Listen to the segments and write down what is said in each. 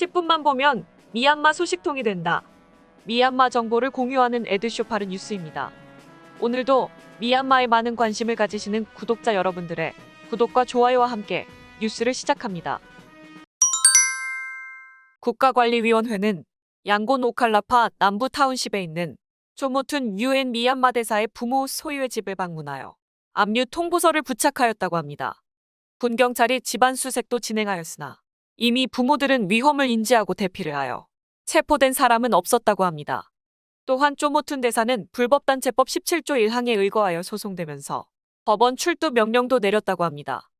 10분만 보면 미얀마 소식통이 된다. 미얀마 정보를 공유하는 에드쇼파르 뉴스입니다. 오늘도 미얀마에 많은 관심을 가지시는 구독자 여러분들의 구독과 좋아요와 함께 뉴스를 시작합니다. 국가관리위원회는 양곤 오칼라파 남부 타운십에 있는 조모툰 유엔 미얀마 대사의 부모 소유의 집을 방문하여 압류 통보서를 부착하였다고 합니다. 군 경찰이 집안 수색도 진행하였으나 이미 부모들은 위험을 인지하고 대피를 하여 체포된 사람은 없었다고 합니다. 또한 쪼모툰 대사는 불법단체법 17조 1항에 의거하여 소송되면서 법원 출두 명령도 내렸다고 합니다.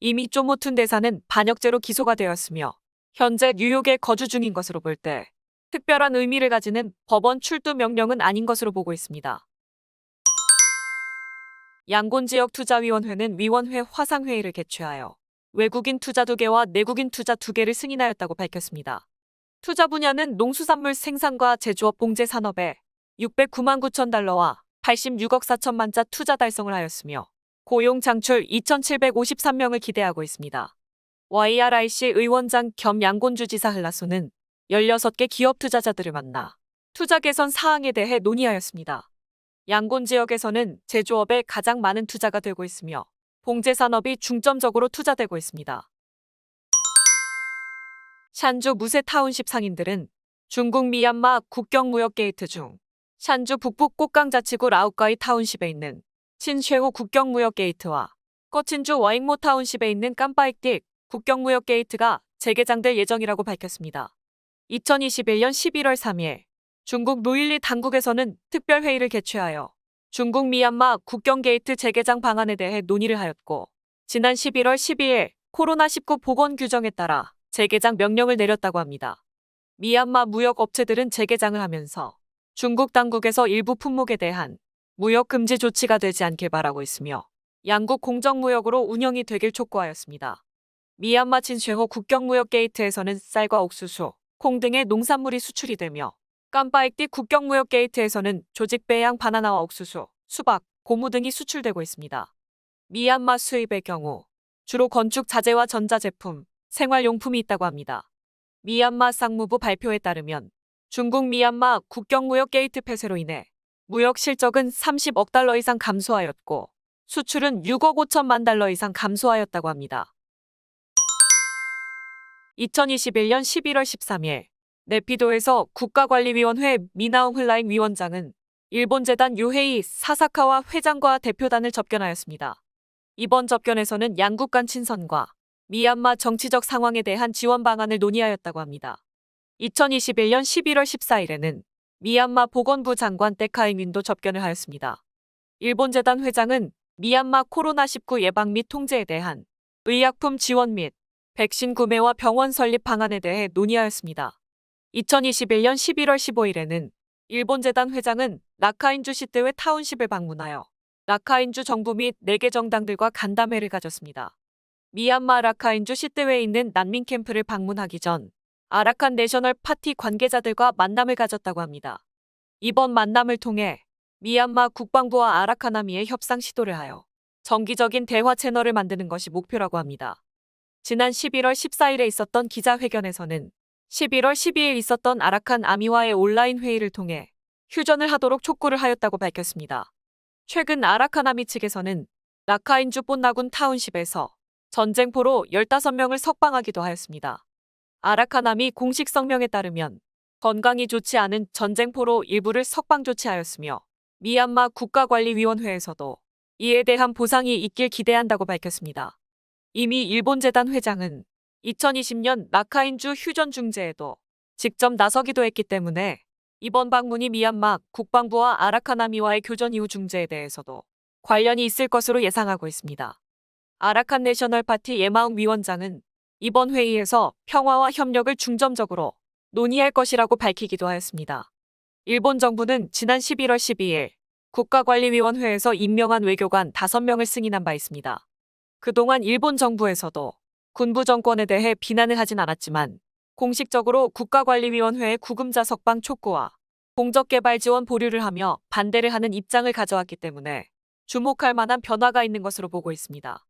이미 쪼모툰 대사는 반역죄로 기소가 되었으며 현재 뉴욕에 거주 중인 것으로 볼 때 특별한 의미를 가지는 법원 출두 명령은 아닌 것으로 보고 있습니다. 양곤 지역 투자위원회는 위원회 화상회의를 개최하여 외국인 투자 두개와 내국인 투자 두개를 승인하였다고 밝혔습니다. 투자 분야는 농수산물 생산과 제조업 봉제 산업에 609만 9천 달러와 86억 4천만 자 투자 달성을 하였으며 고용 장출 2,753명을 기대하고 있습니다. YRIC 의원장 겸 양곤주지사 흘라소는 16개 기업 투자자들을 만나 투자 개선 사항에 대해 논의하였습니다. 양곤 지역에서는 제조업에 가장 많은 투자가 되고 있으며 봉제 산업이 중점적으로 투자되고 있습니다. 샨주 무쇠 타운십 상인들은 중국 미얀마 국경 무역 게이트 중 샨주 북부 꽃강 자치구 라우카이 타운십에 있는 친쉐호 국경 무역 게이트와 꺼친주 와잉모 타운십에 있는 깜빠익딕 국경 무역 게이트가 재개장될 예정이라고 밝혔습니다. 2021년 11월 3일 중국 노일리 당국에서는 특별 회의를 개최하여 중국 미얀마 국경 게이트 재개장 방안에 대해 논의를 하였고 지난 11월 12일 코로나19 보건 규정에 따라 재개장 명령을 내렸다고 합니다. 미얀마 무역 업체들은 재개장을 하면서 중국 당국에서 일부 품목에 대한 무역 금지 조치가 되지 않길 바라고 있으며 양국 공정 무역으로 운영이 되길 촉구하였습니다. 미얀마 친쉐호 국경 무역 게이트에서는 쌀과 옥수수, 콩 등의 농산물이 수출이 되며 깜빠익띠 국경무역 게이트에서는 조직 배양 바나나와 옥수수, 수박, 고무 등이 수출되고 있습니다. 미얀마 수입의 경우 주로 건축 자재와 전자제품, 생활용품이 있다고 합니다. 미얀마 상무부 발표에 따르면 중국 미얀마 국경무역 게이트 폐쇄로 인해 무역 실적은 30억 달러 이상 감소하였고 수출은 6억 5천만 달러 이상 감소하였다고 합니다. 2021년 11월 13일 네피도에서 국가관리위원회 미나옹 흘라잉 위원장은 일본 재단 유헤이 사사카와 회장과 대표단을 접견하였습니다. 이번 접견에서는 양국 간 친선과 미얀마 정치적 상황에 대한 지원 방안을 논의하였다고 합니다. 2021년 11월 14일에는 미얀마 보건부 장관 떼카잉윈도 접견을 하였습니다. 일본 재단 회장은 미얀마 코로나19 예방 및 통제에 대한 의약품 지원 및 백신 구매와 병원 설립 방안에 대해 논의하였습니다. 2021년 11월 15일에는 일본 재단 회장은 라카인주 시대회 타운십을 방문하여 라카인주 정부 및 4개 정당들과 간담회를 가졌습니다. 미얀마 라카인주 시대회에 있는 난민 캠프를 방문하기 전 아라칸 내셔널 파티 관계자들과 만남을 가졌다고 합니다. 이번 만남을 통해 미얀마 국방부와 아라카나미의 협상 시도를 하여 정기적인 대화 채널을 만드는 것이 목표라고 합니다. 지난 11월 14일에 있었던 기자회견에서는 11월 12일 있었던 아라칸 아미와의 온라인 회의를 통해 휴전을 하도록 촉구를 하였다고 밝혔습니다. 최근 아라칸 아미 측에서는 라카인주 본나군 타운십에서 전쟁포로 15명을 석방하기도 하였습니다. 아라칸 아미 공식 성명에 따르면 건강이 좋지 않은 전쟁포로 일부를 석방 조치하였으며 미얀마 국가관리위원회에서도 이에 대한 보상이 있길 기대한다고 밝혔습니다. 이미 일본재단 회장은 2020년 라카인주 휴전 중재에도 직접 나서기도 했기 때문에 이번 방문이 미얀마 국방부와 아라카나미와의 교전 이후 중재에 대해서도 관련이 있을 것으로 예상하고 있습니다. 아라칸 내셔널 파티 예마웅 위원장은 이번 회의에서 평화와 협력을 중점적으로 논의할 것이라고 밝히기도 하였습니다. 일본 정부는 지난 11월 12일 국가관리위원회에서 임명한 외교관 5명을 승인한 바 있습니다. 그동안 일본 정부에서도 군부 정권에 대해 비난을 하진 않았지만 공식적으로 국가관리위원회의 구금자 석방 촉구와 공적개발 지원 보류를 하며 반대를 하는 입장을 가져왔기 때문에 주목할 만한 변화가 있는 것으로 보고 있습니다.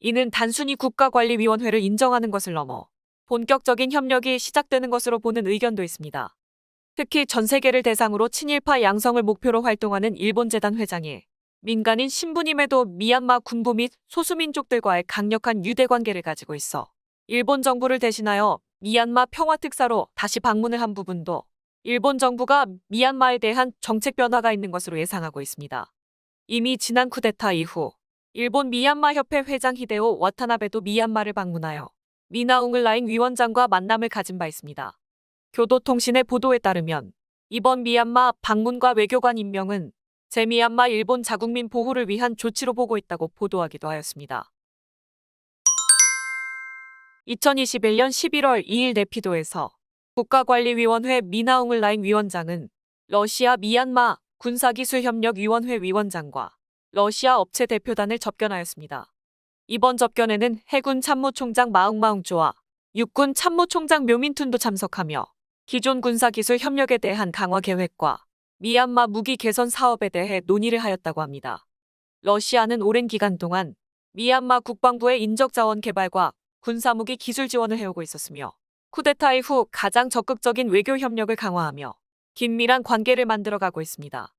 이는 단순히 국가관리위원회를 인정하는 것을 넘어 본격적인 협력이 시작되는 것으로 보는 의견도 있습니다. 특히 전 세계를 대상으로 친일파 양성을 목표로 활동하는 일본 재단 회장이 민간인 신분임에도 미얀마 군부 및 소수민족들과의 강력한 유대 관계를 가지고 있어 일본 정부를 대신하여 미얀마 평화특사로 다시 방문을 한 부분도 일본 정부가 미얀마에 대한 정책 변화가 있는 것으로 예상하고 있습니다. 이미 지난 쿠데타 이후 일본 미얀마 협회 회장 히데오 와타나베도 미얀마를 방문하여 미나 웅을라잉 위원장과 만남을 가진 바 있습니다. 교도통신의 보도에 따르면 이번 미얀마 방문과 외교관 임명은 제미얀마 일본 자국민 보호를 위한 조치로 보고 있다고 보도하기도 하였습니다. 2021년 11월 2일 네피도에서 국가관리위원회 미나웅을라잉 위원장은 러시아 미얀마 군사기술협력위원회 위원장과 러시아 업체 대표단을 접견하였습니다. 이번 접견에는 해군 참모총장 마웅마웅조와 육군 참모총장 묘민툰도 참석하며 기존 군사기술 협력에 대한 강화 계획과 미얀마 무기 개선 사업에 대해 논의를 하였다고 합니다. 러시아는 오랜 기간 동안 미얀마 국방부의 인적자원 개발과 군사무기 기술 지원을 해오고 있었으며 쿠데타 이후 가장 적극적인 외교 협력을 강화하며 긴밀한 관계를 만들어가고 있습니다.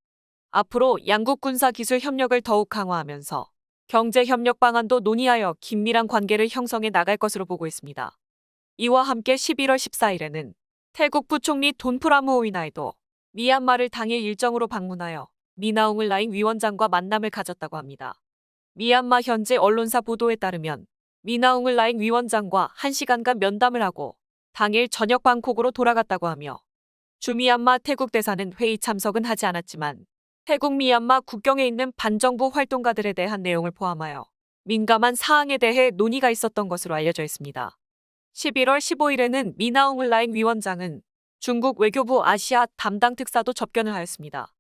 앞으로 양국 군사 기술 협력을 더욱 강화하면서 경제 협력 방안도 논의하여 긴밀한 관계를 형성해 나갈 것으로 보고 있습니다. 이와 함께 11월 14일에는 태국 부총리 돈프라무오이나이도 미얀마를 당일 일정으로 방문하여 미나웅을 라인 위원장과 만남을 가졌다고 합니다. 미얀마 현재 언론사 보도에 따르면 미나웅을 라인 위원장과 1시간간 면담을 하고 당일 저녁 방콕으로 돌아갔다고 하며 주미얀마 태국 대사는 회의 참석은 하지 않았지만 태국 미얀마 국경에 있는 반정부 활동가들에 대한 내용을 포함하여 민감한 사항에 대해 논의가 있었던 것으로 알려져 있습니다. 11월 15일에는 미나웅을 라인 위원장은 중국 외교부 아시아 담당 특사도 접견을 하였습니다.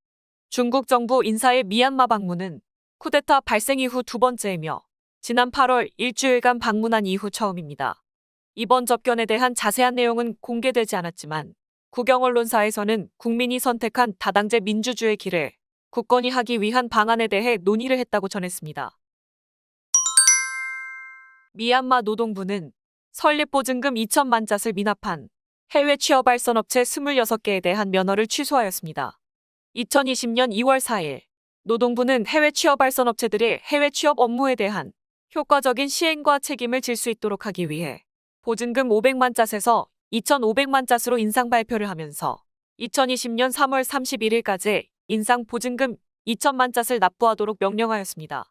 중국 정부 인사의 미얀마 방문은 쿠데타 발생 이후 두 번째이며 지난 8월 일주일간 방문한 이후 처음입니다. 이번 접견에 대한 자세한 내용은 공개되지 않았지만 국영 언론사에서는 국민이 선택한 다당제 민주주의 길을 굳건히 하기 위한 방안에 대해 논의를 했다고 전했습니다. 미얀마 노동부는 설립보증금 2천만 잣을 미납한 해외 취업 알선 업체 26개에 대한 면허를 취소하였습니다. 2020년 2월 4일 노동부는 해외 취업 알선 업체들이 해외 취업 업무에 대한 효과적인 시행과 책임을 질 수 있도록 하기 위해 보증금 500만 잣에서 2,500만 잣으로 인상 발표를 하면서 2020년 3월 31일까지 인상 보증금 2천만 잣을 납부하도록 명령하였습니다.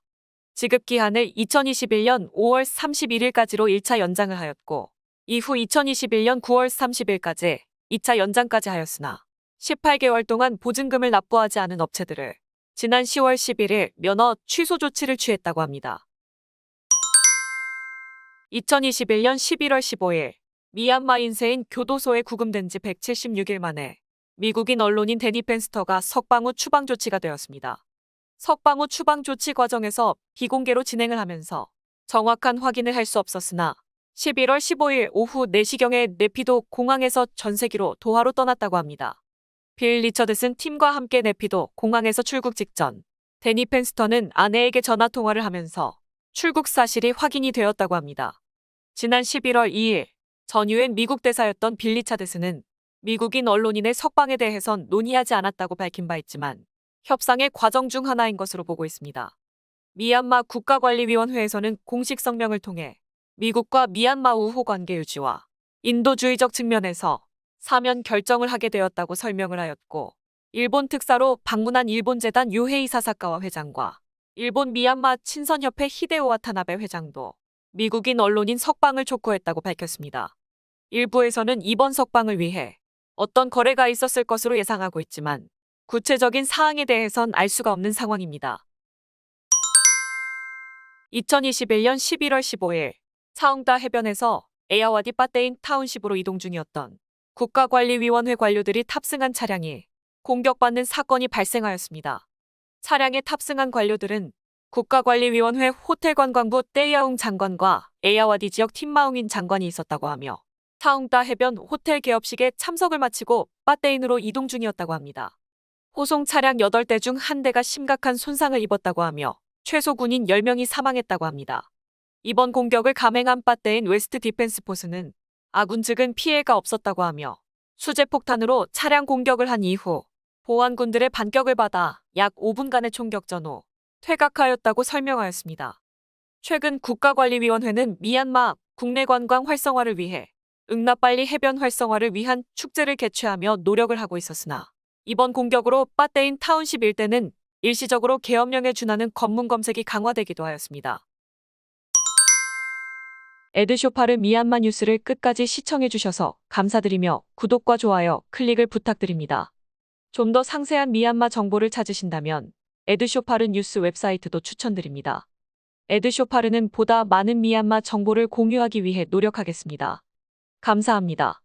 지급 기한을 2021년 5월 31일까지로 1차 연장을 하였고 이후 2021년 9월 30일까지 2차 연장까지 하였으나 18개월 동안 보증금을 납부하지 않은 업체들을 지난 10월 11일 면허 취소 조치를 취했다고 합니다. 2021년 11월 15일 미얀마 인세인 교도소에 구금된 지 176일 만에 미국인 언론인 데니 펜스터가 석방후 추방 조치가 되었습니다. 석방후 추방 조치 과정에서 비공개로 진행을 하면서 정확한 확인을 할 수 없었으나 11월 15일 오후 4시경에 네피도 공항에서 전세기로 도하로 떠났다고 합니다. 빌 리처드슨 팀과 함께 네피도 공항에서 출국 직전 데니 펜스터는 아내에게 전화 통화를 하면서 출국 사실이 확인이 되었다고 합니다. 지난 11월 2일 전 유엔 미국 대사였던 빌 리차드슨은 미국인 언론인의 석방에 대해선 논의하지 않았다고 밝힌 바 있지만 협상의 과정 중 하나인 것으로 보고 있습니다. 미얀마 국가관리위원회에서는 공식 성명을 통해 미국과 미얀마 우호 관계 유지와 인도주의적 측면에서 사면 결정을 하게 되었다고 설명을 하였고 일본 특사로 방문한 일본 재단 유헤이 사사카와 회장과 일본 미얀마 친선협회 히데오 와타나베 회장도 미국인 언론인 석방을 촉구했다고 밝혔습니다. 일부에서는 이번 석방을 위해 어떤 거래가 있었을 것으로 예상하고 있지만 구체적인 사항에 대해선 알 수가 없는 상황입니다. 2021년 11월 15일 차웅다 해변에서 에야와디 빠떼인 타운십으로 이동 중이었던 국가관리위원회 관료들이 탑승한 차량이 공격받는 사건이 발생하였습니다. 차량에 탑승한 관료들은 국가관리위원회 호텔관광부 떼야웅 장관과 에야와디 지역 팀마웅인 장관이 있었다고 하며 타웅다 해변 호텔 개업식에 참석을 마치고 빠떼인으로 이동 중이었다고 합니다. 호송 차량 8대 중 한 대가 심각한 손상을 입었다고 하며 최소 군인 10명이 사망했다고 합니다. 이번 공격을 감행한 빠떼인 웨스트 디펜스 포스는 아군 측은 피해가 없었다고 하며 수제폭탄으로 차량 공격을 한 이후 보안군들의 반격을 받아 약 5분간의 총격 전후 퇴각하였다고 설명하였습니다. 최근 국가관리위원회는 미얀마 국내 관광 활성화를 위해 응나빨리 해변 활성화를 위한 축제를 개최하며 노력을 하고 있었으나 이번 공격으로 빠떼인 타운십 일대는 일시적으로 계엄령에 준하는 검문 검색이 강화되기도 하였습니다. 에드쇼파르 미얀마 뉴스를 끝까지 시청해주셔서 감사드리며 구독과 좋아요, 클릭을 부탁드립니다. 좀 더 상세한 미얀마 정보를 찾으신다면 에드쇼파르 뉴스 웹사이트도 추천드립니다. 에드쇼파르는 보다 많은 미얀마 정보를 공유하기 위해 노력하겠습니다. 감사합니다.